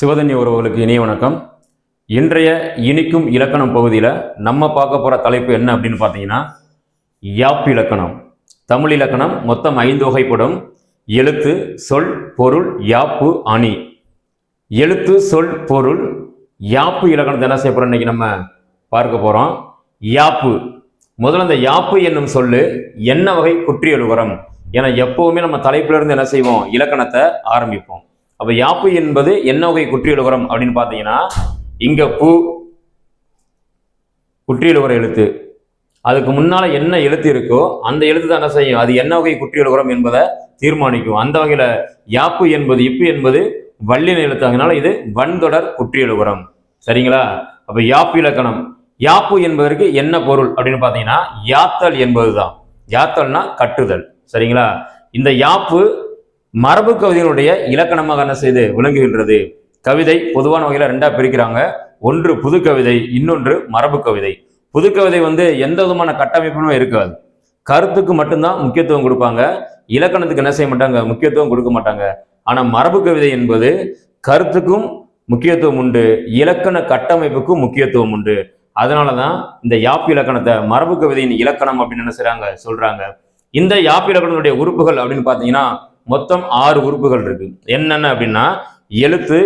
சிவதன்ய உறவுகளுக்கு இனிய வணக்கம். இன்றைய இனிக்கும் இலக்கணம் பகுதியில் நம்ம பார்க்க போகிற தலைப்பு என்ன அப்படின்னு பார்த்தீங்கன்னா யாப் இலக்கணம். தமிழ் இலக்கணம் மொத்தம் ஐந்து வகைப்படும். எழுத்து சொல் பொருள் யாப்பு அணி. எழுத்து சொல் பொருள் யாப்பு இலக்கணத்தை என்ன செய்ய போகிறோம் இன்னைக்கு நம்ம பார்க்க போகிறோம் யாப்பு. முதல்ல இந்த யாப்பு என்னும் சொல்லு என்ன வகை குற்றியல் உரம் ஏன்னா எப்போவுமே நம்ம தலைப்பிலிருந்து என்ன செய்வோம்? இலக்கணத்தை ஆரம்பிப்போம். அப்போ யாப்பு என்பது என்ன வகை குற்றியலுகரம் அப்படின்னு பார்த்தீங்கன்னா இங்க பூ குற்றியலுகர எழுத்து. அதுக்கு முன்னால என்ன எழுத்து இருக்கோ அந்த எழுத்து தான் என்ன செய்யும்? அது என்ன வகை குற்றியலுகரம் என்பதை தீர்மானிக்கும். அந்த வகையில யாப்பு என்பது இப்பு என்பது வள்ளின எழுத்து. அதனால இது வன்தொடர் குற்றியலுகரம் சரிங்களா? அப்ப யாப்பு இலக்கணம். யாப்பு என்பதற்கு என்ன பொருள் அப்படின்னு பார்த்தீங்கன்னா யாத்தல் என்பதுதான். யாத்தல்னா கட்டுதல். சரிங்களா? இந்த யாப்பு மரபு கவிதைகளுடைய இலக்கணமாக என்ன செய்து விளங்குகின்றது? கவிதை பொதுவான வகையில் ரெண்டாக பிரிக்கிறாங்க. ஒன்று புது கவிதை இன்னொன்று மரபு கவிதை. புது கவிதை வந்து எந்த விதமான கட்டமைப்புமே இருக்காது. கருத்துக்கு மட்டும்தான் முக்கியத்துவம் கொடுப்பாங்க. இலக்கணத்துக்கு என்ன செய்ய மாட்டாங்க? முக்கியத்துவம் கொடுக்க மாட்டாங்க. ஆனால் மரபு கவிதை என்பது கருத்துக்கும் முக்கியத்துவம் உண்டு இலக்கண கட்டமைப்புக்கும் முக்கியத்துவம் உண்டு. அதனால தான் இந்த யாப்பு இலக்கணத்தை மரபு கவிதையின் இலக்கணம் அப்படின்னு என்ன செய்கிறாங்க சொல்கிறாங்க இந்த யாப்பு இலக்கணத்துடைய உறுப்புகள் அப்படின்னு பார்த்தீங்கன்னா மொத்தம் ஆறு உறுப்புகள் இருக்கு. என்னென்ன அப்படின்னா எழுத்து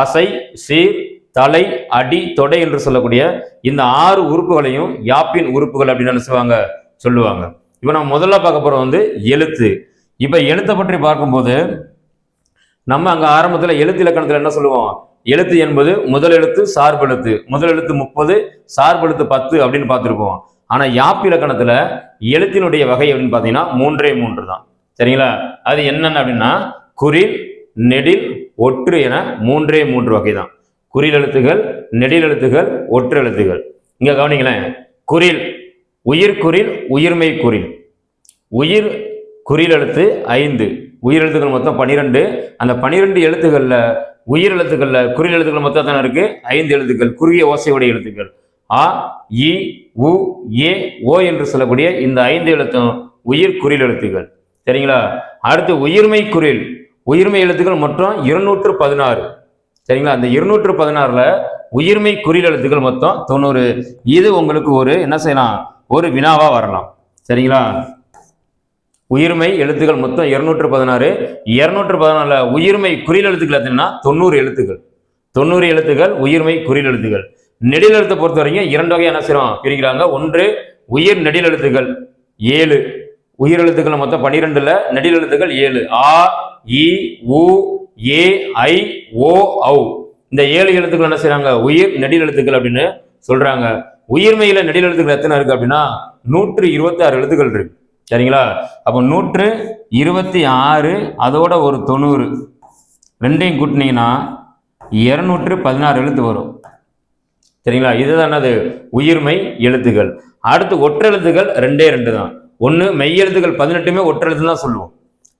அசை சீர் தலை அடி தொடை என்று சொல்லக்கூடிய இந்த ஆறு உறுப்புகளையும் யாப்பின் உறுப்புகள் அப்படின்னு நினைச்சுவாங்க சொல்லுவாங்க? இப்போ நம்ம முதல்ல பார்க்க போகிறோம் வந்து எழுத்து. இப்போ எழுத்தை பற்றி பார்க்கும்போது நம்ம அங்கே ஆரம்பத்தில் எழுத்து இலக்கணத்தில் என்ன சொல்லுவோம்? எழுத்து என்பது முதல் எழுத்து சார்பு எழுத்து. முதல் எழுத்து முப்பது சார்பு எழுத்து பத்து அப்படின்னு பார்த்துருப்போம். ஆனால் யாப்பு இலக்கணத்தில் எழுத்தினுடைய வகை அப்படின்னு பார்த்தீங்கன்னா மூன்றே மூன்று தான். சரிங்களா? அது என்னென்ன அப்படின்னா குறில் நெடில் ஒற்று என மூன்றே மூன்று வகை தான் குறில் எழுத்துகள் நெடில் எழுத்துகள் ஒற்று எழுத்துகள். இங்கே கவனிங்களேன். குறில் உயிர் குறில் உயிர்மை குறில் உயிர் குறில் எழுத்து ஐந்து. உயிர் எழுத்துக்கள் மொத்தம் பன்னிரெண்டு அந்த பன்னிரெண்டு எழுத்துக்களில் உயிர் எழுத்துக்களில் குறில் எழுத்துக்கள் மொத்தம் தானே இருக்கு? ஐந்து எழுத்துக்கள். குறுகிய ஓசையுடைய எழுத்துக்கள். ஆ இ உ ஏ ஓ என்று சொல்லக்கூடிய இந்த ஐந்து எழுத்தும் உயிர் குறில் எழுத்துக்கள். சரிங்களா? அடுத்து உயிர்மை குரில். உயிர்மை எழுத்துக்கள் மொத்தம் இருநூற்று பதினாறு சரிங்களா? அந்த இருநூற்று பதினாறுல உயிர்மை குறில் எழுத்துக்கள் மொத்தம் தொண்ணூறு. இது உங்களுக்கு ஒரு என்ன செய்யலாம்? ஒரு வினாவா வரலாம். சரிங்களா? உயிர்மை எழுத்துக்கள் மொத்தம் இருநூற்று பதினாறு இருநூற்று பதினாறுல உயிர்மை குறில் எழுத்துக்கள் எத்தனைன்னா? தொண்ணூறு எழுத்துக்கள். தொண்ணூறு எழுத்துக்கள் உயிர்மை குறில் எழுத்துக்கள். நெடில் எழுத்தை பொறுத்த வரைக்கும் இரண்டு வகை என்ன செய்யறோம் பிரிக்கிறாங்க. ஒன்று உயிர் நெடில் எழுத்துக்கள். ஏழு. உயிர் எழுத்துக்கள் மொத்தம் பன்னிரெண்டுல நெடில் எழுத்துக்கள் ஏழு. ஆ இ உ ஏ ஐ ஓ ஔ. இந்த ஏழு எழுத்துக்கள் என்ன செய்யறாங்க உயிர் நெடில் எழுத்துக்கள் அப்படின்னு சொல்றாங்க. உயிர்மையில நெடில் எழுத்துக்கள் எத்தனை இருக்கு அப்படின்னா? நூற்று இருபத்தி ஆறு எழுத்துக்கள் இருக்கு. சரிங்களா? அப்போ நூற்று இருபத்தி ஆறு அதோட ஒரு தொண்ணூறு. ரெண்டையும் கூட்டினீங்கன்னா இருநூற்று பதினாறு எழுத்து வரும். சரிங்களா? இதுதான் என்னது? உயிர்மை எழுத்துக்கள். அடுத்து ஒற்றெழுத்துகள் ரெண்டே ரெண்டு தான். ஒன்று மெய்யெழுத்துக்கள் பதினெட்டுமே ஒற்றெழுத்து தான் சொல்லுவோம்.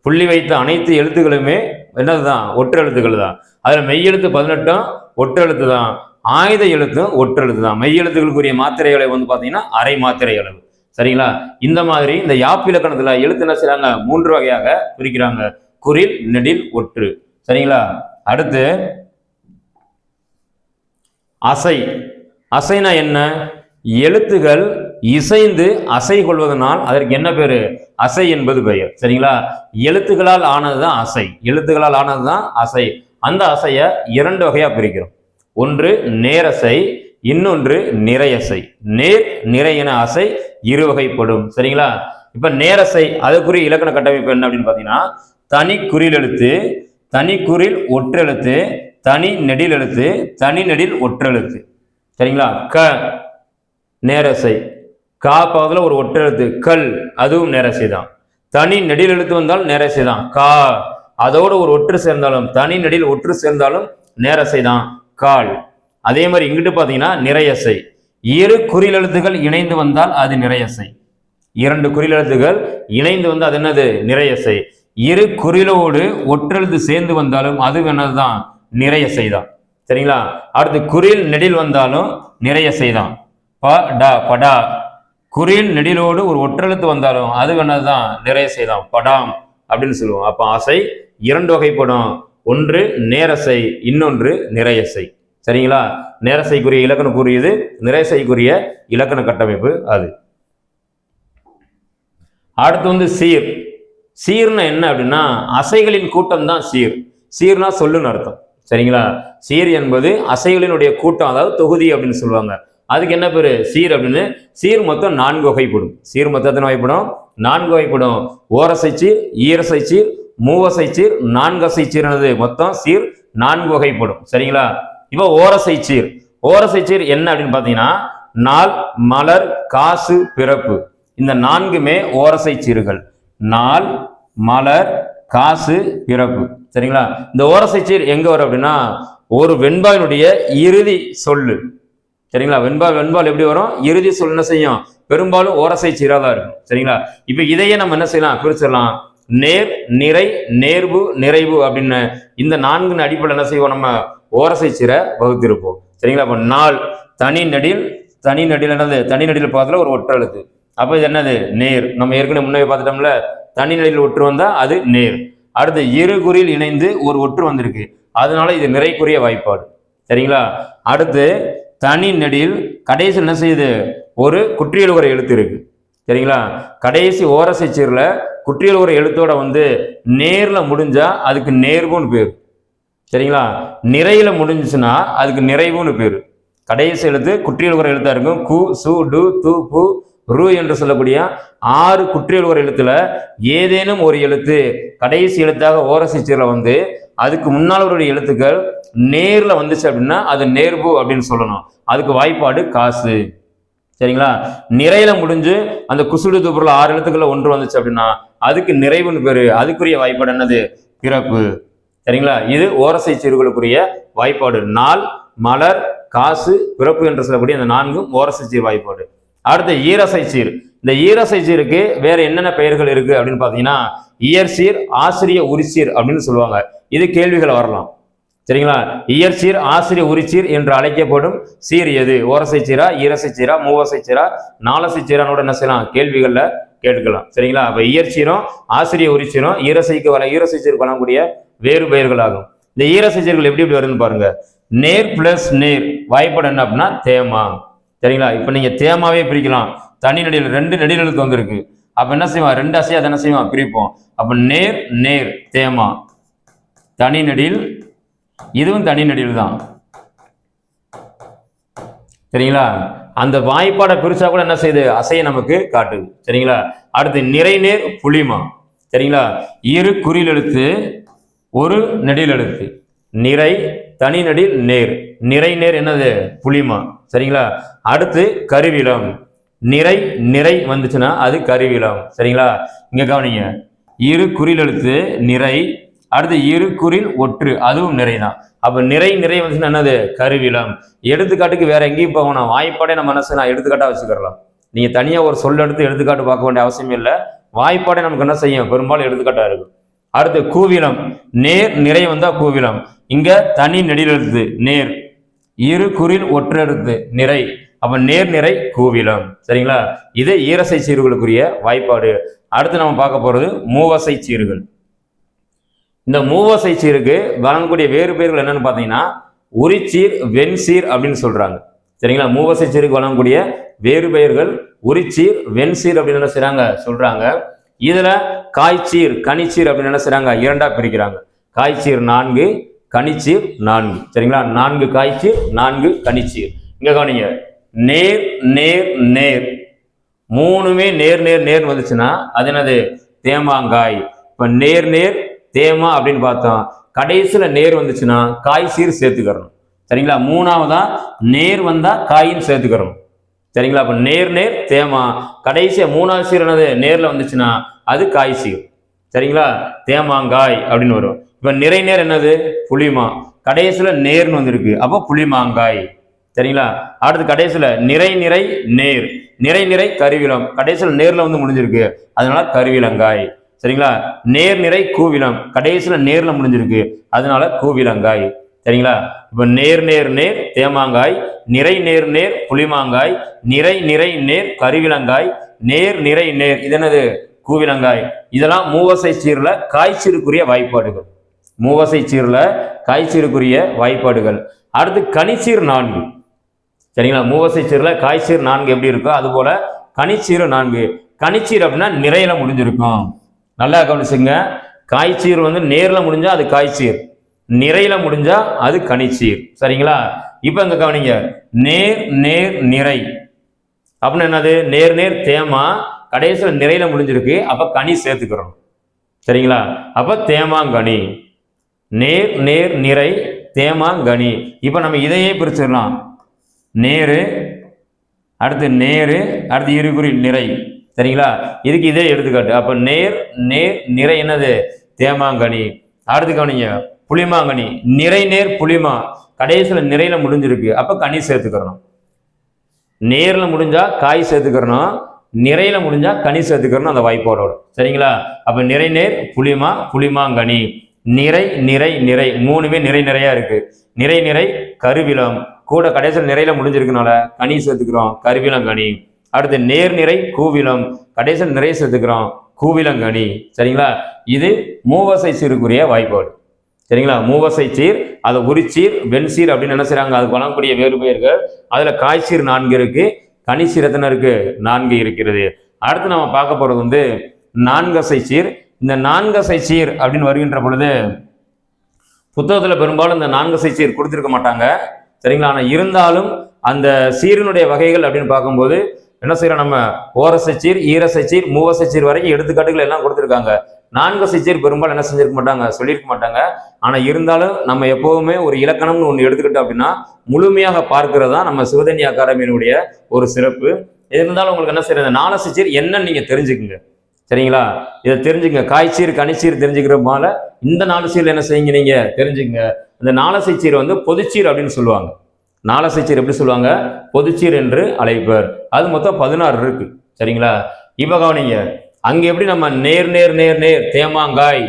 புள்ளி வைத்த அனைத்து எழுத்துக்களுமே என்னதுதான் ஒற்றெழுத்துக்கள் தான். அதில் மெய்யெழுத்து பதினெட்டும் ஒற்றெழுத்து தான். ஆயுத எழுத்தும் ஒற்றெழுத்து தான். மெய்யெழுத்துக்களுக்குரிய மாத்திரை அளவு வந்து பார்த்தீங்கன்னா அரை மாத்திரை அளவு. சரிங்களா? இந்த மாதிரி இந்த யாப்பிலக்கணத்தில் எழுத்து என்ன செய்கிறாங்க மூன்று வகையாக பிரிக்கிறாங்க. குறில் நெடில் ஒற்று. சரிங்களா? அடுத்து அசை. அசைனா என்ன? எழுத்துகள் இசைந்து அசை கொள்வதனால் அதற்கு என்ன பேரு? அசை என்பது பெயர். சரிங்களா? எழுத்துக்களால் ஆனதுதான் அசை. எழுத்துக்களால் ஆனதுதான் அசை. அந்த அசைய இரண்டு வகையா பிரிக்கிறோம். ஒன்று நேரசை இன்னொன்று நிறையசை. நேர் நிறை என அசை இரு வகைப்படும் சரிங்களா? இப்ப நேரசை அதுக்குரிய இலக்கண கட்டமைப்பு என்ன அப்படின்னு பாத்தீங்கன்னா தனி குறில் எழுத்து தனி குறில் ஒற்றெழுத்து தனி நெடில் எழுத்து தனி நெடில் ஒற்றெழுத்து. சரிங்களா? க நேரசை. கா பக்கத்தில் ஒரு ஒற்றெழுத்து கல் அதுவும் நேரசை தான் தனி நெடில் எழுத்து வந்தால் நேரசை தான் கா அதோடு ஒரு ஒற்று சேர்ந்தாலும் தனி நெடில் ஒற்று சேர்ந்தாலும் நேரசை தான் கால். அதே மாதிரி இங்கிட்டு பார்த்தீங்கன்னா நிறையசை இரு குறில் எழுத்துகள் இணைந்து வந்தால் அது நிறையசை இரண்டு குறில் எழுத்துகள் இணைந்து வந்து அது என்னது? நிறையசை இரு குறிலோடு ஒற்றெழுத்து சேர்ந்து வந்தாலும் அது என்னதுதான்? நிறையசை தான் சரிங்களா? அடுத்து குறில் நெடில் வந்தாலும் நிறையசை தான் ப டா படா. குறியின் நெடிலோடு ஒரு ஒற்றெழுத்து வந்தாலும் அது என்னதுதான் நிறைய தான் படாம் அப்படின்னு சொல்லுவோம். அப்போ அசை இரண்டு வகைப்படும். ஒன்று நேரசை இன்னொன்று நிறையசை. சரிங்களா? நேரசைக்குரிய இலக்கணம் கூறியது நிறைசைக்குரிய இலக்கண கட்டமைப்பு அது. அடுத்து வந்து சீர். சீர்னா என்ன அப்படின்னா அசைகளின் கூட்டம் தான் சீர். சீர்னா சொல்லுன்னு அர்த்தம். சரிங்களா? சீர் என்பது அசைகளினுடைய கூட்டம் அதாவது தொகுதி அப்படின்னு சொல்லுவாங்க. அதுக்கு என்ன பேர்? சீர் அப்படின்னு. சீர் மொத்தம் நான்கு வகைப்படும். சீர் மொத்தத்தின் வகைப்படும்? நான்கு வகைப்படும். ஓரசை சீர் ஈரசை சீர் மூவசை சீர் நான்கசை சீர்னது மொத்தம் சீர் நான்கு வகைப்படும். சரிங்களா? இப்போ ஓரசை சீர். ஓரசை சீர் என்ன அப்படின்னு பார்த்தீங்கன்னா நாள் மலர் காசு பிறப்பு. இந்த நான்குமே ஓரசை சீர்கள். நாள் மலர் காசு பிறப்பு. சரிங்களா? இந்த ஓரசை சீர் எங்க வரும் அப்படின்னா ஒரு வெண்பாயினுடைய இறுதி சொல்லு. சரிங்களா? வெண்பால் வெண்பால் எப்படி வரும்? இறுதி சொல் என்ன செய்யும்? பெரும்பாலும் ஓரசை சீராக தான் இருக்கும். சரிங்களா? இப்போ இதையே நம்ம என்ன செய்யலாம்? பிரிச்சிடலாம் நேர் நிறை நேர்வு நிறைவு அப்படின்னு இந்த நான்கு அடிப்படையில் என்ன செய்வோம்? நம்ம ஓரசை சீரை வகுத்திருப்போம். சரிங்களா? அப்போ நாள் தனி நடில் தனி நடில் என்னது? தனி நடில் பார்த்துல ஒரு ஒற்றை எழுத்து. அப்போ இது என்னது? நேர். நம்ம ஏற்கனவே முன்னே பார்த்துட்டோம்ல. தனி நடில் ஒற்று வந்தால் அது நேர். அடுத்து இரு குறியில் இணைந்து ஒரு ஒற்று வந்திருக்கு. அதனால இது நிறைக்குரிய வாய்ப்பாடு. சரிங்களா? அடுத்து தனி நெடியில் கடைசி என்ன செய்யுது? ஒரு குற்றியல் ஒரு எழுத்து இருக்கு சரிங்களா? கடைசி ஓரசை சீரில் குற்றியல் ஒரு எழுத்தோட வந்து நேரில் முடிஞ்சால் அதுக்கு நேர்வுன்னு பேர். சரிங்களா? நிறையில் முடிஞ்சுச்சுன்னா அதுக்கு நிறைவுன்னு பேர். கடைசி எழுத்து குற்றியல் ஒரு எழுத்தா இருக்கும். கு சு டு து பு ரு என்று சொல்லக்கூடிய ஆறு குற்றியல் ஒரு எழுத்துல ஏதேனும் ஒரு எழுத்து கடைசி எழுத்தாக ஓரசை சீரில் வந்து அதுக்கு முன்னால் அவருடைய எழுத்துக்கள் நேரில் வந்துச்சு அப்படின்னா அது நேர்வு அப்படின்னு சொல்லணும். அதுக்கு வாய்ப்பாடு காசு. சரிங்களா? நிறையில முடிஞ்சு அந்த குசுடு துப்புரில் ஆறு எழுத்துக்கள் ஒன்று வந்துச்சு அப்படின்னா அதுக்கு நிறைவுன்னு பேரு. அதுக்குரிய வாய்ப்பாடு என்னது? பிறப்பு. சரிங்களா? இது ஓரசை சீர்களுக்குரிய வாய்ப்பாடு. நாள் மலர் காசு பிறப்பு என்று சொல்லக்கூடிய அந்த நான்கும் ஓரசை சீர் வாய்ப்பாடு. அடுத்து ஈரசை சீர். இந்த ஈரசை சீருக்கு வேற என்னென்ன பெயர்கள் இருக்கு அப்படின்னு பார்த்தீங்கன்னா இயற்சீர் ஆசிரிய உரிசீர் அப்படின்னு சொல்லுவாங்க. இது கேள்விகள் வரலாம். சரிங்களா? இயற்சீர் ஆசிரிய உரிச்சீர் என்று அழைக்கப்படும் சீர் எது? ஓரசை சீரா ஈரசை சீரா மூவசை சீரா நாலசை சீரானோட என்ன செய்யலாம்? கேள்விகளில் கேட்கலாம் சரிங்களா? அப்போ இயற்சீரும் ஆசிரிய உரிச்சீரும் ஈரசைக்கு வர ஈரசை சீருக்கு வரக்கூடிய வேறு பெயர்களாகும். இந்த ஈரசை சீர்கள் எப்படி எப்படி வருதுன்னு பாருங்க. நேர் பிளஸ் நேர். வாய்ப்பாடு என்ன அப்படின்னா தேமா. சரிங்களா? இப்போ நீங்கள் தேமாவே பிரிக்கலாம். தனி நடிகள் ரெண்டு நடிகளுக்கு வந்திருக்கு. அப்போ என்ன செய்வான் ரெண்டு அசையாக அதை என்ன செய்வான் பிரிப்போம். அப்போ நேர் நேர் தேமா. தனி நடில் இதுவும் தனி நடில் தான் சரிங்களா? அந்த வாய்ப்பாடை பிரிச்சா கூட என்ன செய்யுது அசைய நமக்கு காட்டுது. சரிங்களா? அடுத்து நிறைநேர் புளிமா. சரிங்களா? இரு குறியில் எழுத்து ஒரு நெடில் எழுத்து நிறை தனி நடில் நேர். நிறை நேர் என்னது? புளிமா. சரிங்களா? அடுத்து கருவிலம் நிறை நிறை வந்துச்சுன்னா அது கருவிலம் சரிங்களா? இங்க கவனிங்க. இரு குறியில் எழுத்து நிறை அடுத்து இரு குறில் ஒற்று அதுவும் நிறை தான் அப்ப நிறை நிறை வந்து என்னது? கருவிலம் எடுத்துக்காட்டுக்கு வேற எங்கேயும் போகணும் வாய்ப்பாடே நம்ம மனசு நான் எடுத்துக்காட்டா வச்சுக்கிறலாம். நீங்க தனியா ஒரு சொல் எடுத்து எடுத்துக்காட்டு பார்க்க வேண்டிய அவசியம் இல்லை. வாய்ப்பாடே நமக்கு என்ன செய்யும்? பெரும்பாலும் எடுத்துக்காட்டா இருக்கும். அடுத்து கூவிலம் நேர் நிறை வந்தா கூவிலம் இங்க தனி நெடில் எழுத்து நேர். இரு குறில் ஒற்று எழுத்து நிறை. அப்ப நேர் நிறை கூவிலம் சரிங்களா? இது ஈரசை சீர்களுக்குரிய வாய்ப்பாடு. அடுத்து நம்ம பார்க்க போறது மூவசை சீர்கள். இந்த மூவசை சீருக்கு வழங்கக்கூடிய வேறு பெயர்கள் என்னன்னு பார்த்தீங்கன்னா உரிச்சீர் வெண்சீர் அப்படின்னு சொல்றாங்க. சரிங்களா? மூவசை சீருக்கு வழங்கக்கூடிய வேறு பெயர்கள் உரிச்சீர் வெண்சீர் அப்படின்னு என்ன செய்றாங்க? சொல்றாங்க. இதுல காய்ச்சீர் கனிச்சீர் அப்படின்னு என்ன செய்றாங்க? இரண்டா பிரிக்கிறாங்க. காய்ச்சீர் நான்கு கனிச்சீர் நான்கு. சரிங்களா? நான்கு காய்ச்சீர் நான்கு கனிச்சீர் இங்க கவனிங்க. நேர் நேர் நேர். மூணுமே நேர் நேர் நேர் வந்துச்சுன்னா அது என்னது? தேமாங்காய் இப்ப நேர் நேர் தேமா அப்படின்னு பார்த்தோம் கடைசியில் நேர் வந்துச்சுன்னா காய் சீர் சேர்த்துக்கிறணும். சரிங்களா? மூணாவதா நேர் வந்தால் காயின் சேர்த்துக்கிறணும். சரிங்களா? அப்போ நேர் நேர் தேமா. கடைசியாக மூணாவது சீர் என்னது? நேரில் வந்துச்சுன்னா அது காய் சீர். சரிங்களா? தேமாங்காய் அப்படின்னு வரும். இப்போ நிறை நேர் என்னது? புளிமா. கடைசியில் நேர்னு வந்திருக்கு. அப்போ புளிமாங்காய். சரிங்களா? அடுத்து கடைசியில் நிறை நிறை நேர். நிறை நிறை கருவிலம் கடைசியில் நேரில் வந்து முடிஞ்சிருக்கு. அதனால கருவிலங்காய் சரிங்களா? நேர் நிறை கூவிலம் கடைசியில் நேரில் முடிஞ்சிருக்கு. அதனால கூவிலங்காய். சரிங்களா? இப்போ நேர் நேர் நேர் தேமாங்காய். நிறை நேர் நேர் புளிமாங்காய். நிறை நிறை நேர் கருவிலங்காய். நேர் நிறை நேர். இது என்னது? கூவிலங்காய். இதெல்லாம் மூவசை சீரில் காய்ச்சிருக்குரிய வாய்ப்பாடுகள். மூவசை சீரில் காய்ச்சீருக்குரிய வாய்ப்பாடுகள். அடுத்து கனிச்சீர் நான்கு. சரிங்களா? மூவசை சீரில் காய்ச்சீர் நான்கு எப்படி இருக்கோ அதுபோல் கனிச்சீர் நான்கு. கனிச்சீர் அப்படின்னா நிறையில முடிஞ்சிருக்கும். நல்லா கவனிச்சுங்க காய்ச்சீர் வந்து நேரில் முடிஞ்சால் அது காய்ச்சீர். நிறையில முடிஞ்சால் அது கனிச்சீர். சரிங்களா? இப்போ இங்கே கவனிங்க? நேர் நேர் நிறை. அப்படின்னு என்னது? நேர் நேர் தேமா. கடைசியில் நிறையில முடிஞ்சிருக்கு. அப்போ கனி சேர்த்துக்கிறோம் சரிங்களா? அப்போ தேமாங்கனி. நேர் நேர் நிறை தேமாங்கனி. இப்போ நம்ம இதையே பிரிச்சிடலாம். நேரு அடுத்து நேரு அடுத்து இருகுறி நிறை. சரிங்களா? இதுக்கு இதே எடுத்துக்காட்டு. அப்போ நேர் நேர் நிறை என்னது? தேமாங்கனி. அடுத்து கவனிங்க. புளிமாங்கனி. நிறை நேர் புளிமா. கடைசியில் நிறையில முடிஞ்சிருக்கு. அப்போ கனி சேர்த்துக்கிறணும். நேரில் முடிஞ்சா காய் சேர்த்துக்கிறணும். நிறையில முடிஞ்சா கனி சேர்த்துக்கிறணும் அந்த வாய்ப்போட சரிங்களா? அப்போ நிறை நேர் புளிமா புளிமாங்கனி. நிறை நிறை நிறை. மூணுமே நிறை நிறையா இருக்கு. நிறை நிறை கருவிலம் கூட கடைசியில் நிறையில முடிஞ்சிருக்கனால கனி சேர்த்துக்கிறோம். கருவிலங்கனி அடுத்து நேர் நிறை கூவிலம் கடைசியில் நிறைய சேர்த்துக்கிறோம் கூவிலங்கனி. சரிங்களா? இது மூவசை சீருக்குரிய வாய்ப்பாடு. சரிங்களா? மூவசை சீர் அதை உரிச்சீர் வெண்சீர் அப்படின்னு என்ன செய்கிறாங்க அதுக்கு வழங்கக்கூடிய வேறு பெயர்கள். காய்ச்சீர் நான்கு இருக்கு கனிச்சீர் எத்தனை இருக்கு நான்கு இருக்கிறது. அடுத்து நம்ம பார்க்க போறது வந்து நான்கசை சீர். இந்த நான்கசை சீர் அப்படின்னு வருகின்ற பொழுது புத்தகத்தில் பெரும்பாலும் இந்த நான்கசை சீர் கொடுத்துருக்க மாட்டாங்க. சரிங்களா? ஆனால் இருந்தாலும் அந்த சீரினுடைய வகைகள் அப்படின்னு பார்க்கும்போது என்ன செய்யறோம் நம்ம? ஓரசை சீர் ஈரசை சீர் மூவசை சீர் வரைக்கும் எடுத்துக்காட்டுகள் எல்லாம் கொடுத்துருக்காங்க. நான்கு சீர் பெரும்பாலும் என்ன செஞ்சிருக்க மாட்டாங்க? சொல்லியிருக்க மாட்டாங்க. ஆனா இருந்தாலும் நம்ம எப்பவுமே ஒரு இலக்கணம்னு ஒன்று எடுத்துக்கிட்டோம் அப்படின்னா முழுமையாக பார்க்கிறதா தான் நம்ம சிவதனி அகாடமியினுடைய ஒரு சிறப்பு. இருந்தாலும் உங்களுக்கு என்ன செய்யறது? நாலு சீர் என்னன்னு நீங்க தெரிஞ்சுக்குங்க. சரிங்களா? இதை தெரிஞ்சுங்க காய்ச்சீர் கனிச்சீர் தெரிஞ்சுக்கிறதுனால இந்த நாலு சீர் என்ன செய்யுங்க நீங்க? தெரிஞ்சுங்க இந்த நாலசை சீர் வந்து பொதுச்சீர் அப்படின்னு சொல்லுவாங்க. நாலசைச்சீர் எப்படி சொல்லுவாங்க? பொதுச்சீர் என்று அழைப்பர். அது மொத்தம் பதினாறு இருக்கு. சரிங்களா? இப்போ கவனிங்க அங்க எப்படி நம்ம நேர் நேர் நேர் நேர் தேமாங்காய்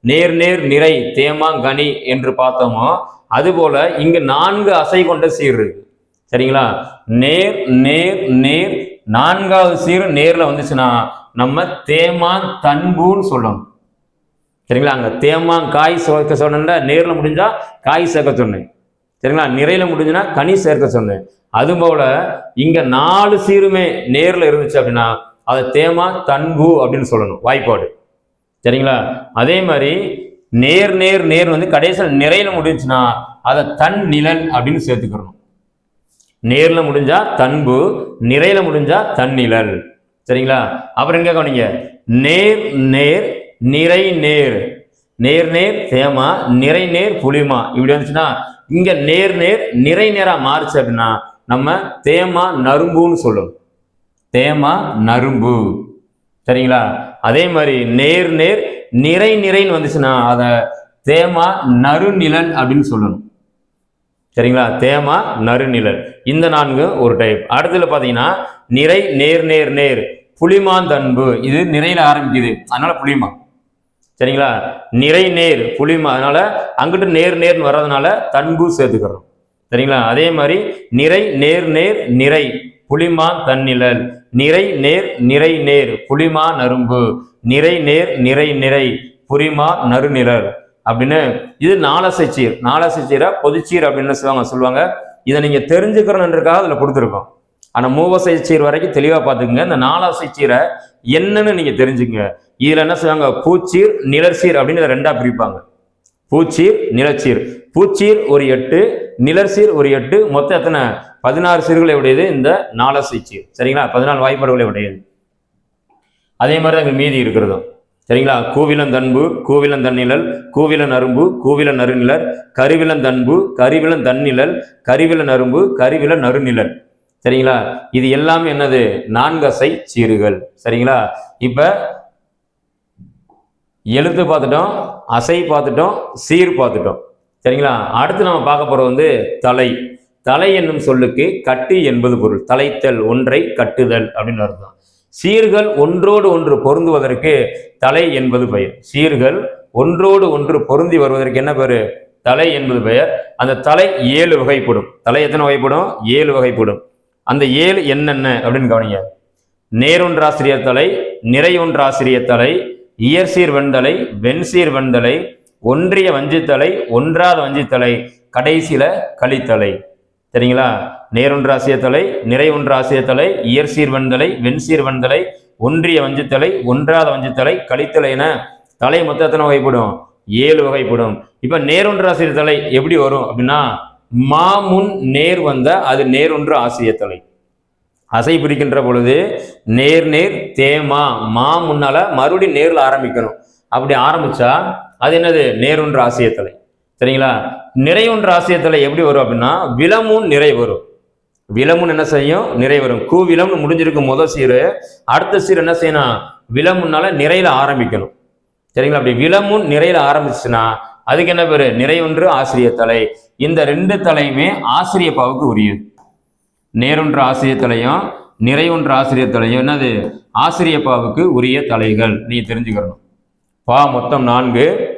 நேர் நேர் நிறை தேமாங்கனி என்று பார்த்தோமோ அதுபோல இங்கு நான்கு அசை கொண்ட சீர் இருக்கு. சரிங்களா? நேர் நேர் நேர் நான்காவது சீர் நேர்ல வந்துச்சுன்னா நம்ம தேமான் தன்புன்னு சொல்லணும். சரிங்களா? அங்க தேமாங் காய் சேர்க்க சொன்னேன்ல நேர்ல முடிஞ்சா காய் சேர்க்க சொன்னேன். சரிங்களா? நிறையில முடிஞ்சுன்னா கனி சேர்க்க சொன்னேன். அதுபோல இங்க நாலு சீருமே நேர்ல இருந்துச்சு அப்படின்னா அதை தேமா தன்பு அப்படின்னு சொல்லணும் வாய்ப்பாடு. சரிங்களா? அதே மாதிரி நேர் நேர் நேர் வந்து கடைசியில் நிறையில முடிஞ்சுன்னா அதை தன் நிழல் அப்படின்னு சேர்த்துக்கிறணும் நேர்ல முடிஞ்சா தன்பு நிறையில முடிஞ்சா தன்னிழல் சரிங்களா? அப்புறம் எங்க கவனிங்க? நேர் நேர் நிறை நேர். நேர் நேர் தேமா நிறை நேர் புளிமா. இப்படி வந்துச்சுன்னா இங்க நேர் நேர் நிறை நேரா மாறுச்சு அப்படின்னா நம்ம தேமா நரும்புன்னு சொல்லுவோம். தேமா நரும்பு. சரிங்களா? அதே மாதிரி நேர் நேர் நிறை நிறைன்னு வந்துச்சுன்னா அதை தேமா நறுநிழல் அப்படின்னு சொல்லணும். சரிங்களா? தேமா நறுநிழல். இந்த நான்கு ஒரு டைப் அடுத்ததுல பார்த்தீங்கன்னா நிறை நேர் நேர் நேர். புளிமான் தன்பு இது நிறையில ஆரம்பிக்குது. அதனால புளிமா. சரிங்களா? நிறை நேர் புளிமா. அதனால அங்கிட்டு நேர் நேர்னு வர்றதுனால தன்பு சேர்த்துக்கிறோம். சரிங்களா? அதே மாதிரி நிறை நேர் நேர் நிறை புளிமா தன்னிழல். நிறை நேர் நிறை நேர் புளிமா நரும்பு. நிறை நேர் நிறை நிறை புரிமா நறுநிழல். அப்படின்னு இது நாலசைச்சீர் நாலசைச்சீரை பொதுச்சீர் அப்படின்னு சொல்லுவாங்க? சொல்லுவாங்க. இதை நீங்க தெரிஞ்சுக்கிறன்றதுக்காக அதுல கொடுத்துருக்கோம். ஆனால் மூவசை சீர் வரைக்கும் தெளிவாக பார்த்துக்குங்க. இந்த நாலாசை சீரை என்னன்னு நீங்கள் தெரிஞ்சுங்க இதில் என்ன செய்வாங்க? பூச்சீர் நிலர்சீர் அப்படின்னு இதை ரெண்டாக பிரிப்பாங்க. பூச்சீர் நிலச்சீர். பூச்சீர் ஒரு எட்டு நிலர்சீர் ஒரு எட்டு. மொத்தம் எத்தனை? பதினாறு சீர்களை உடையது இந்த நாலசை சீர். சரிங்களா? பதினாலு வாய்ப்பாடுகளை உடையது. அதே மாதிரி தான் மீதி இருக்கிறதும். சரிங்களா? கூவிலன் தன்பு கூவிலன் தன்னிழல் கூவிலன் அரும்பு கூவிலன் நறுநிழல் கருவிலன் தன்பு கருவிலன் தன்னிழல் கருவிலன் அரும்பு கருவிலன் நறுநிழல். சரிங்களா? இது எல்லாமே என்னது? நான்கசை சீறுகள். சரிங்களா? இப்ப எழுத்து பார்த்துட்டோம் அசை பார்த்துட்டோம் சீர் பார்த்துட்டோம். சரிங்களா? அடுத்து நம்ம பார்க்க போறது வந்து தலை. தலை என்னும் சொல்லுக்கு கட்டு என்பது பொருள். தலைத்தல் ஒன்றை கட்டுதல் அப்படின்னு அர்த்தம். சீர்கள் ஒன்றோடு ஒன்று பொருந்துவதற்கு தலை என்பது பெயர். சீர்கள் ஒன்றோடு ஒன்று பொருந்தி வருவதற்கு என்ன பெரு தலை என்பது பெயர். அந்த தலை ஏழு வகைப்படும். தலை எத்தனை வகைப்படும்? ஏழு வகைப்படும். அந்த ஏழு என்னென்ன அப்படின்னு கவனிங்க. நேரொன்றாசிரியர் தலை நிறையொன்றாசிரியர் தலை இயற்சீர் வெண்தலை வெண்சீர் வெண்தலை ஒன்றிய வஞ்சித்தலை ஒன்றாத வஞ்சித்தலை கடைசியில கலித்தலை. சரிங்களா நேரொன்றாசிய தலை நிறை தலை இயற்சீர் வெண்தலை வெண்சீர் வெண்தலை ஒன்றிய வஞ்சித்தலை ஒன்றாத வஞ்சித்தலை கலித்தலை என தலை மொத்தத்தனை வகைப்படும்? ஏழு வகைப்படும். இப்ப நேரொன்றாசிரியர் தலை எப்படி வரும் அப்படின்னா மாமுன் நேர் வந்த அது நேரொன்று ஆசிரியர் தொலை அசை பிரிக்கின்ற பொழுது நேர் நேர் தேமா மா முன்னால மறுபடியும் நேரில் ஆரம்பிக்கணும். அப்படி ஆரம்பிச்சா அது என்னது? நேரொன்று ஆசியத்தலை சரிங்களா? நிறையொன்று ஆசியத்தலை எப்படி வரும் அப்படின்னா விலமுன் நிறை வரும். விலமுன் என்ன செய்யும்? நிறை வரும். கூ விலம்னு முடிஞ்சிருக்கும் முதல் சீரு அடுத்த சீர் என்ன செய்யணும்? விலமுன்னால நிறையில ஆரம்பிக்கணும். சரிங்களா? அப்படி விலமுன் நிறையில ஆரம்பிச்சுன்னா அதுக்கு என்ன பேரு? நிறையொன்று ஆசிரிய தலை. இந்த ரெண்டு தலையுமே ஆசிரியப்பாவுக்கு உரியது நேரொன்று ஆசிரிய தலையும் நிறையொன்று ஆசிரியர் தலையும் என்னது? ஆசிரியப்பாவுக்கு உரிய தலைகள். நீ தெரிஞ்சுக்கணும். பா மொத்தம் நான்கு.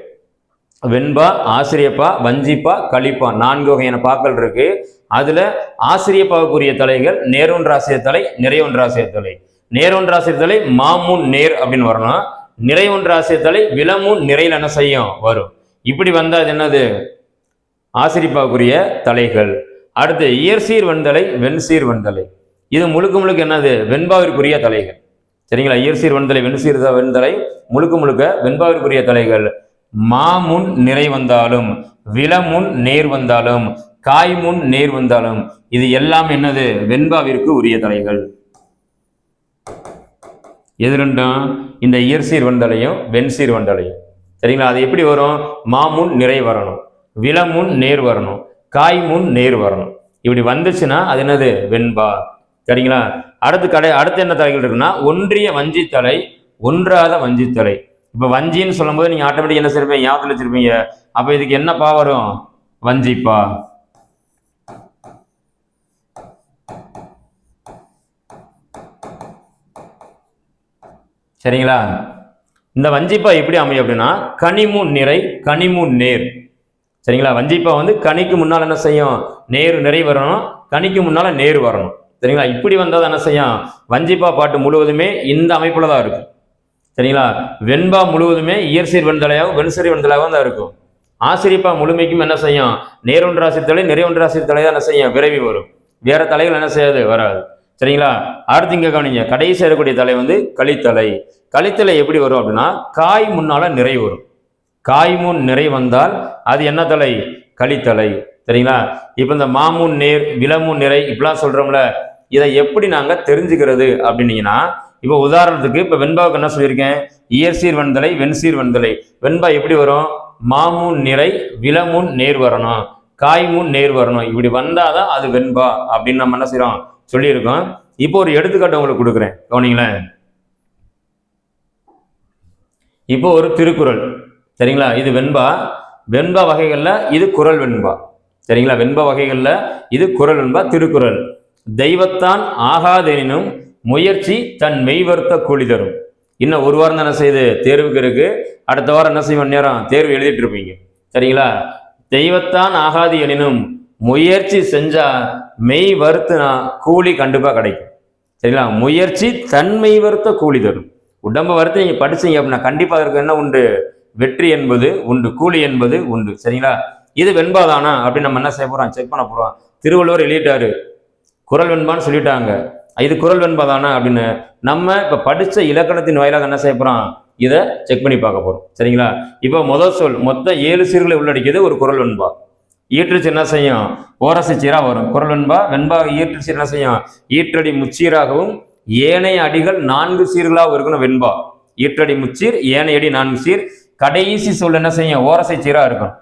வெண்பா ஆசிரியப்பா வஞ்சிப்பா கலிப்பா நான்கு வகையான பாக்கள் இருக்கு. அதுல ஆசிரியப்பாவுக்குரிய தலைகள் நேரொன்றாசிரியர் தலை நிறையொன்றாசிரியர் தலை. நேரொன்றாசிரியர் தலை மாமுன் நேர் அப்படின்னு வரணும். நிறையொன்றாசிரியர் தலை விலமுன் நிறையில் என்ன செய்யும்? வரும். இப்படி வந்தால் அது என்னது? ஆசிரிப்பாக்குரிய தலைகள். அடுத்து இயற்சீர் வந்தலை வெண்சீர் வந்தலை. இது முழுக்க முழுக்க என்னது? வெண்பாவிற்குரிய தலைகள். சரிங்களா? இயற்சீர் வந்தலை வெண்சீர் வெண்தலை முழுக்க முழுக்க வெண்பாவிற்குரிய தலைகள். மாமுன் நிறை வந்தாலும் விலமுன் நேர் வந்தாலும் காய்முன் நேர் வந்தாலும் இது எல்லாம் என்னது? வெண்பாவிற்கு உரிய தலைகள். எது ரெண்டும்? இந்த இயற்சீர் வந்தலையும் வெண்சீர் வந்தலையும். சரிங்களா? அது எப்படி வரும்? மாமுன் நிறை வரணும். விலமுன் நேர் வரணும். காய் முன் நேர் வரணும். இப்படி வந்துச்சுன்னா அது என்னது? வெண்பா. சரிங்களா? அடுத்து கடை அடுத்து என்ன தலைகள் இருக்குன்னா ஒன்றிய வஞ்சித்தலை ஒன்றாத வஞ்சித்தலை இப்போ வஞ்சின்னு சொல்லும்போது நீங்கள் ஆட்டோமேட்டிக் என்ன செய்யிருப்பீங்க ஞாபகத்தில் வச்சிருப்பீங்க? அப்போ இதுக்கு என்னப்பா வரும்? வஞ்சிப்பா. சரிங்களா? இந்த வஞ்சிப்பா எப்படி அமையும் அப்படின்னா கனிமு நிறை கனிமு நேர். சரிங்களா? வஞ்சிப்பா வந்து கனிக்கு முன்னால் என்ன செய்யும்? நேர் நிறை வரணும் கனிக்கு முன்னால் நேர் வரணும். சரிங்களா? இப்படி வந்தால் என்ன செய்யும்? வஞ்சிப்பா பாட்டு முழுவதுமே இந்த அமைப்பில் தான் இருக்கும். சரிங்களா? வெண்பா முழுவதுமே இயற்சீர் வெண்தலையாகவும் வெண்சரி வெண்தலையாகவும் தான் இருக்கும். ஆசிரியப்பா முழுமைக்கும் என்ன செய்யும்? நேரொன்றாசிரியர் தலை நிறையொன்றாசிரியர் தலை தான் என்ன செய்யும்? விரைவி வரும். வேற தலைகள் என்ன செய்யாது? வராது. சரிங்களா? அடுத்து இங்கே கவனிங்க. கடைசி இருக்கக்கூடிய தலை வந்து கழித்தலை. கழித்தலை எப்படி வரும் அப்படின்னா காய் முன்னால நிறை வரும். காய் முன் நிறை வந்தால் அது என்ன தலை? கழித்தலை. சரிங்களா? இப்போ இந்த மாமுன் நேர் விலமுன் நிறை இப்படிலாம் சொல்கிறோம்ல இதை எப்படி நாங்கள் தெரிஞ்சுக்கிறது அப்படின்னீங்கன்னா இப்போ உதாரணத்துக்கு இப்போ வெண்பாவுக்கு என்ன சொல்லியிருக்கேன்? இயற்சீர் வெண்தலை வெண்சீர் வெண்தலை வெண்பா எப்படி வரும்? மாமுன் நிறை விலமுன் நேர் வரணும். காய்முன் நேர் வரணும். இப்படி வந்தாதான் அது வெண்பா அப்படின்னு நம்ம என்ன செய்கிறோம் சொல்லியிருக்கோம். இப்போ ஒரு எடுத்துக்காட்டு உங்களுக்கு கொடுக்குறேன். கவனிங்களேன். இப்போ ஒரு திருக்குறள். சரிங்களா? இது வெண்பா. வெண்பா வகைகளில் இது குறள் வெண்பா. சரிங்களா? வெண்பா வகைகளில் இது குறள் வெண்பா திருக்குறள். தெய்வத்தான் ஆகாதெனினும் முயற்சி தன் மெய்வர்த்த கூலி தரும். இன்னும் ஒரு வாரம் தான் என்ன செய்யுது தேர்வுக்கு இருக்கு. அடுத்த வாரம் என்ன செய்வோம்? நேரம் தேர்வு எழுதிட்டு இருப்பீங்க. சரிங்களா? தெய்வத்தான் ஆகாது எனினும் முயற்சி செஞ்சா மெய் வறுத்துனா கூலி கண்டிப்பாக கிடைக்கும். சரிங்களா? முயற்சி தன்மை வருத்த கூலி தரும். உடம்ப வறுத்து நீங்கள் படிச்சீங்க அப்படின்னா கண்டிப்பாக அதற்கு என்ன உண்டு? வெற்றி என்பது உண்டு கூலி என்பது உண்டு. சரிங்களா? இது வெண்பாதானா அப்படின்னு நம்ம என்ன செய்ய போகிறோம் செக் பண்ண போகிறோம் திருவள்ளுவர் எழுதிட்டாரு. குறள் வெண்பான்னு சொல்லிட்டாங்க. இது குறள் வெண்பாதானா அப்படின்னு நம்ம இப்போ படித்த இலக்கணத்தின் வாயிலாக என்ன செய்ய போகிறோம் இதை செக் பண்ணி பார்க்க போகிறோம் சரிங்களா? இப்போ முதல் சொல் மொத்தம் ஏழு சீர்களை உள்ளடக்கியது ஒரு குரல் வெண்பா. ஈற்றுச்சு என்ன செய்யும். ஓரசை சீராக வரும். குரல் வெண்பா வெண்பா ஈற்றுச்சு என்ன செய்யும். ஈற்றடி முச்சீராகவும் ஏனைய அடிகள் நான்கு சீர்களாகவும் இருக்கணும் வெண்பா. ஈற்றடி முச்சீர் ஏனைய அடி நான்கு சீர். கடைசி சொல் என்ன செய்யும்? ஓரசை சீரா இருக்கணும்.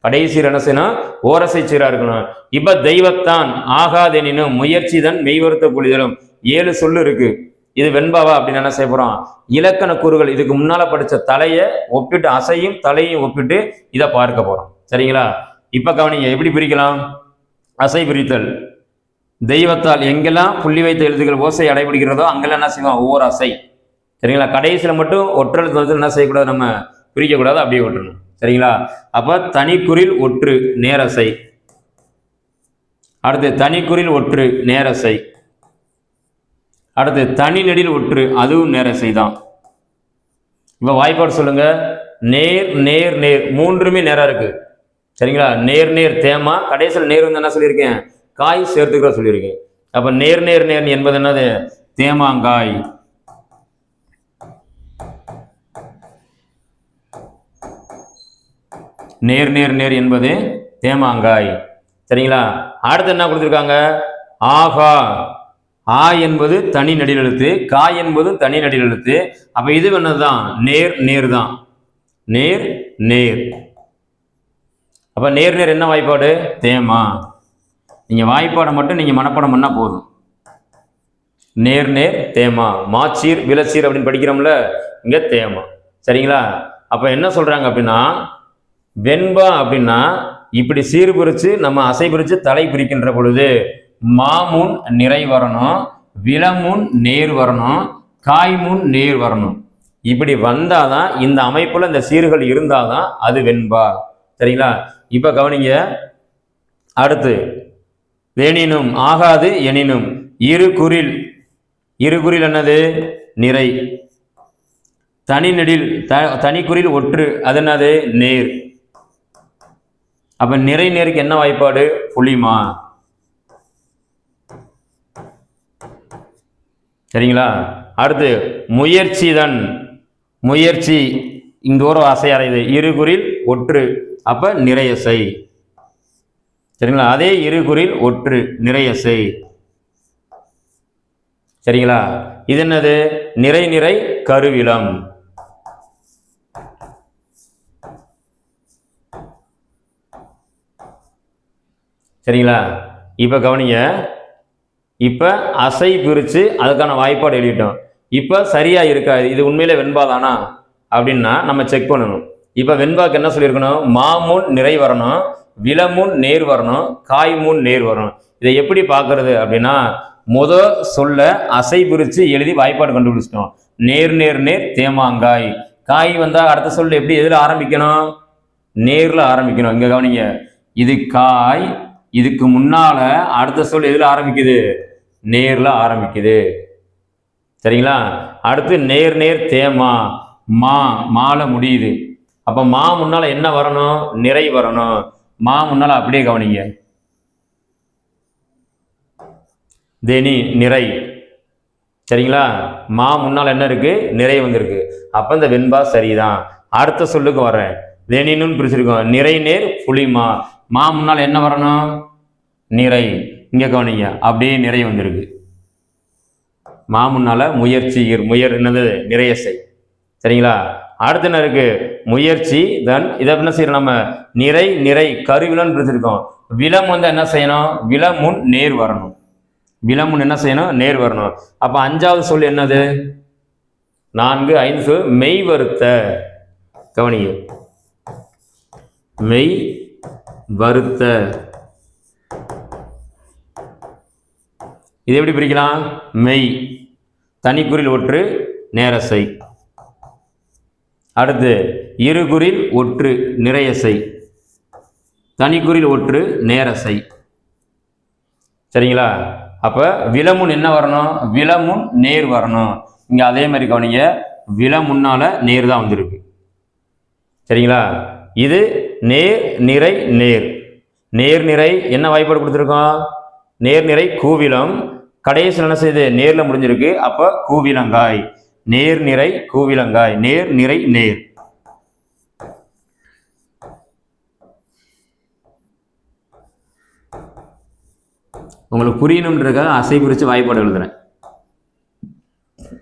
கடைசி என்ன செய்யணும்? ஓரசை சீரா இருக்கணும். இப்ப தெய்வத்தான் ஆகாதெனினும் முயற்சி தன் மெய்வருத்த புலிதலும் ஏழு சொல்லு இருக்கு. இது வெண்பாவா அப்படின்னு என்ன செய்ய போறோம்? இலக்கண கூறுகள். இதுக்கு முன்னால படிச்ச தலையை ஒப்பிட்டு அசையும் தலையும் ஒப்பிட்டு இதை பார்க்க போறோம். சரிங்களா? இப்போ கவனிங்க எப்படி பிரிக்கலாம்? அசை பிரித்தல். தெய்வத்தால் எங்கெல்லாம் புள்ளி வைத்த எழுத்துக்கள் ஓசை அடைபிடிக்கிறதோ அங்கெல்லாம் என்ன செய்வோம்? ஒவ்வொரு அசை. சரிங்களா? கடைசியில் மட்டும் ஒற்றெழுத்து வந்து என்ன செய்யக்கூடாது? நம்ம பிரிக்கக்கூடாது அப்படியே விட்டுணும் சரிங்களா? அப்போ தனிக்குறில் ஒற்று நேரசை. அடுத்து தனிக்குறில் ஒற்று நேரசை. அடுத்து தனி நெடில் ஒற்று அதுவும் நேரசை தான். இப்போ வாய்ப்பாடு சொல்லுங்க. நேர் நேர் நேர். மூன்றுமே நேராக இருக்குது சரிங்களா? நேர் நேர் தேமா. கடைசியில் நேர் வந்து என்ன சொல்லியிருக்கேன்? காய் சேர்த்துக்கிற சொல்லியிருக்கேன். அப்ப நேர் நேர் நேர் என்பது என்னது? தேமாங்காய். நேர் நேர் நேர் என்பது தேமாங்காய். சரிங்களா? அடுத்து என்ன கொடுத்துருக்காங்க? ஆகா. ஆ என்பது தனி நடில் எழுத்து கா என்பது தனி நடில் எழுத்து அப்ப இது என்னதுதான்? நேர் நேர் தான் நேர் நேர். அப்ப நேர் நேர் என்ன வாய்ப்பாடு? தேமா நீங்க வாய்ப்பாடை மட்டும் நீங்க மனப்பாடம் பண்ணா போதும். நேர் நேர் தேமா மாச்சீர் விலச்சீர் அப்படின்னு படிக்கிறோம்ல இங்க தேமா சரிங்களா? அப்ப என்ன சொல்றாங்க அப்படின்னா வெண்பா அப்படின்னா இப்படி சீர் பிரிச்சு நம்ம அசை பிரிச்சு தலை பிரிக்கின்ற பொழுது மாமுன் நிறை வரணும் விலமுன் நேர் வரணும் காய்முன் நேர் வரணும். இப்படி வந்தாதான் இந்த அமைப்புல இந்த சீர்கள் இருந்தாதான் அது வெண்பா. சரிங்களா? இப்போ கவனிங்க. அடுத்து வேணினும் ஆகாது எனினும் இரு குறில் இரு குறில் என்னது? நிறை. தனி நெடில் த தனி ஒற்று அது என்னது? நேர். அப்ப நிறை நேருக்கு என்ன வாய்ப்பாடு? புளிமா. சரிங்களா? அடுத்து முயற்சி தன். முயற்சி இங்க ஒரு அசை அறையுது இருகுறில் ஒற்று. அப்ப நிறையசை சரிங்களா? அதே இருகுறில் ஒற்று நிறையசை சரிங்களா? இது என்னது? நிறை நிறை கருவிலம் சரிங்களா? இப்போ கவனிங்க. இப்போ அசை பிரித்து அதுக்கான வாய்ப்பாடு எழுதிட்டோம். இப்போ சரியாக இருக்காது இது உண்மையிலே வெண்பாதானா? அப்படின்னா நம்ம செக் பண்ணணும். இப்போ வெண்பாக்கு என்ன சொல்லியிருக்கணும்? மாமுன் நிறை வரணும். விலமுன் நேர் வரணும். காய்முன் நேர் வரணும். இதை எப்படி பார்க்கறது அப்படின்னா முத சொல்ல அசை பிரித்து எழுதி வாய்ப்பாடு கண்டுபிடிச்சிட்டோம். நேர் நேர் நேர் தேமாங்காய். காய் வந்தால் அடுத்த சொல்ல எப்படி எதில் ஆரம்பிக்கணும்? நேரில் ஆரம்பிக்கணும். இங்கே கவனிங்க. இது காய் இதுக்கு முன்னால் அடுத்த சொல் எதில் ஆரம்பிக்குது? நேரில் ஆரம்பிக்குது. சரிங்களா? அடுத்து நேர் நேர் தேமா. மா மால முடியுது. அப்ப மா முன்னால என்ன வரணும்? நிறை வரணும். மா முன்னால அப்படியே கவனிங்க. தெனி நிறை. சரிங்களா? மா முன்னால் என்ன இருக்கு? நிறை வந்திருக்கு. அப்ப இந்த வெண்பா சரிதான். அடுத்த சொல்லுக்கு வர்றேன். தேனின்னு பிரிச்சிருக்கோம். நிறை நேர் புளிமா மா. முன்னால் என்ன வரணும்? நிறை. இங்க கவனிங்க. அப்படியே நிறை வந்திருக்கு. மா முன்னால முயற்சி முயர் என்னது? நிறையசை சரிங்களா? அடுத்து என்ன இருக்கு முயற்சி தென் இதை என்ன செய்யணும் நம்ம? நிறை நிறை கருவிலன்னு பிரிச்சிருக்கோம். விலம் வந்து என்ன செய்யணும்? விலமுன் நேர் வரணும். விலமுன் என்ன செய்யணும்? நேர் வரணும். அப்ப அஞ்சாவது சொல் என்னது? நான்கு ஐந்து சொல் மெய் வருத்த. கவனிங்க. மெய் வருத்த. இது எப்படி பிரிக்கலாம்? மெய். தனிக்குறில் ஒற்று நேரசை. அடுத்து இருகுறில் ஒற்று நிறையசை தனிக்குறில் ஒற்று நேரசை சரிங்களா? அப்போ விலமுன் என்ன வரணும்? விலமுன் நேர் வரணும். இங்கே அதே மாதிரி கவனிங்க. விலமுன்னால் நேர் தான் வந்திருக்கு. சரிங்களா? இது நேர் நிறை நேர். நேர் நிறை என்ன வாய்ப்பாடு கொடுத்துருக்கோம்? நேர் நிறை கூவிலம். கடைசியில் என்ன செய்யுது நேரில் முடிஞ்சிருக்கு. அப்போ கூவிலங்காய். நேர் நிறை கூவிலங்காய் நேர் நிறை நேர். உங்களுக்கு புரியணுன்றதுக்காக அசை பிரித்து வாய்ப்பாடு எழுதுறேன்.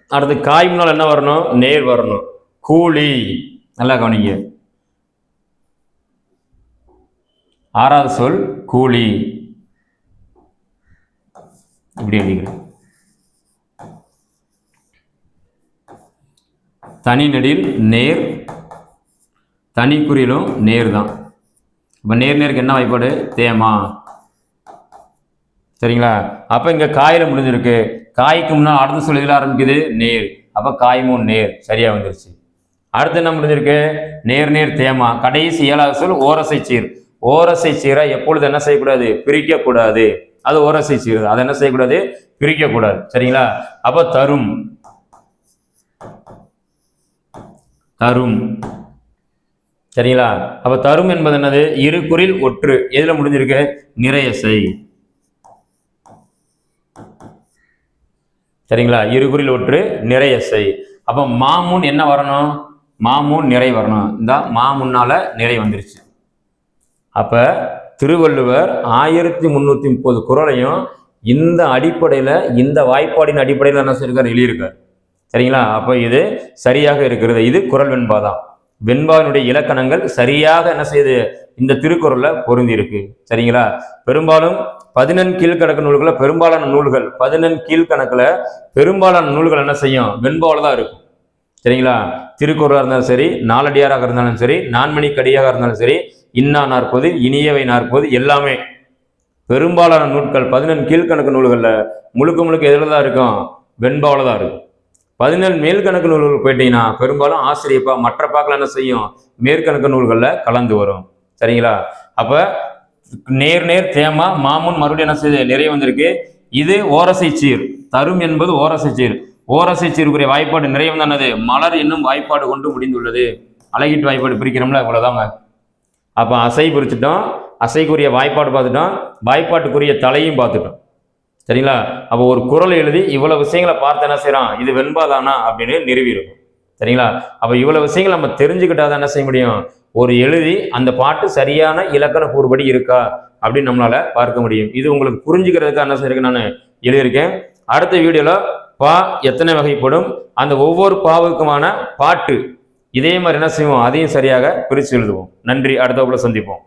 அடுத்து காய் முன்னால் என்ன வரணும்? நேர் வரணும். கூலி. நல்லா கவனிங்க. ஆறாவது சொல் கூலி. இப்படி எழுதிக்கிறேன். தனி நெடில் நேர். தனி குறியிலும் நேர் தான். இப்போ நேர் நேருக்கு என்ன வாய்ப்பாடு? தேமா. சரிங்களா? அப்போ இங்கே காயில் முடிஞ்சிருக்கு. காய்க்கு முன்னால் அடுத்த சொல்லிகள் ஆரம்பிக்குது? நேர். அப்போ காய்மும் நேர். சரியாக வந்துருச்சு. அடுத்து என்ன முடிஞ்சிருக்கு? நேர் நேர் தேமா. கடைசி ஏழாவது சொல் ஓரசை சீர். ஓரசை சீரை எப்பொழுது என்ன செய்யக்கூடாது? பிரிக்கக்கூடாது. அது ஓரசை சீர். அதை என்ன செய்யக்கூடாது? பிரிக்கக்கூடாது. சரிங்களா? அப்போ தரும். தரும். சரிங்களா? அப்ப தரும் என்பது என்னது? இரு குறில் ஒற்று. எதுல முடிஞ்சிருக்கு? நிறையசை சரிங்களா? இரு குறில் ஒற்று நிறையசை அப்ப மாமுன் என்ன வரணும்? மாமுன் நிறை வரணும். இந்த மாமுன்னால நிறை வந்துருச்சு. அப்ப திருவள்ளுவர் ஆயிரத்தி முன்னூத்தி முப்பது குறளையும் இந்த அடிப்படையில இந்த வாய்ப்பாடின் அடிப்படையில் என்ன சொல்லியிருக்காரு எழுதியிருக்கார். சரிங்களா? அப்போ இது சரியாக இருக்கிறது. இது குறள் வெண்பா தான். வெண்பாவினுடைய இலக்கணங்கள் சரியாக என்ன செய்யுது இந்த திருக்குறளில் பொருந்தி இருக்கு சரிங்களா? பெரும்பாலும் பதினெண் கீழ்கணக்கு நூல்களில் பெரும்பாலான நூல்கள் பதினெண் கீழ்கணக்கில் பெரும்பாலான நூல்கள் என்ன செய்யும்? வெண்பாவில் தான் இருக்கும். சரிங்களா? திருக்குறளாக இருந்தாலும் சரி நாலடியாராக இருந்தாலும் சரி நான்மணி கடியாக இருந்தாலும் சரி இன்னா நாற்பது இனியவை நாற்பது எல்லாமே. பெரும்பாலான நூல்கள் பதினெண் கீழ்கணக்கு நூல்களில் முழுக்க முழுக்க எதில் தான் இருக்கும்? வெண்பாவில் தான் இருக்கும். பதினேழு மேல்கணக்கு நூல்கள் போயிட்டீங்கன்னா பெரும்பாலும் ஆசிரியப்பா மற்ற பாக்கில் என்ன செய்யும்? மேற்கணக்கு நூல்களில் கலந்து வரும். சரிங்களா? அப்போ நேர் நேர் தேமா மாமுன் மறுபடியும் என்ன செய்யுது நிறைய வந்திருக்கு. இது ஓரசை சீர். தரும் என்பது ஓரசை சீர். ஓரசை சீருக்குரிய வாய்ப்பாடு நிறைய வந்தானது மலர் என்னும் வாய்ப்பாடு கொண்டு முடிந்துள்ளது. அழகிட்டு வாய்ப்பாடு பிரிக்கிறோம்ல இவ்வளவுதாங்க. அப்போ அசை பிரிச்சுட்டோம். அசைக்குரிய வாய்ப்பாடு பார்த்துட்டோம். வாய்ப்பாட்டுக்குரிய தலையும் பார்த்துட்டோம். சரிங்களா? அப்போ ஒரு குரல் எழுதி இவ்வளவு விஷயங்களை பார்த்து என்ன செய்கிறான் இது வெண்பாதானா? அப்படின்னு நிறுவியிருக்கும் சரிங்களா? அப்போ இவ்வளவு விஷயங்கள் நம்ம தெரிஞ்சுக்கிட்டாதான் என்ன செய்ய முடியும்? ஒரு எழுதி அந்த பாட்டு சரியான இலக்கண கூறுபடி இருக்கா? அப்படின்னு நம்மளால பார்க்க முடியும். இது உங்களுக்கு புரிஞ்சுக்கிறதுக்கு என்ன செய்யிருக்கு நான் எழுதியிருக்கேன். அடுத்த வீடியோல பா எத்தனை வகைப்படும்? அந்த ஒவ்வொரு பாவுக்குமான பாட்டு இதே மாதிரி என்ன செய்வோம்? அதையும் சரியாக பிரித்து எழுதுவோம். நன்றி. அடுத்த சந்திப்போம்.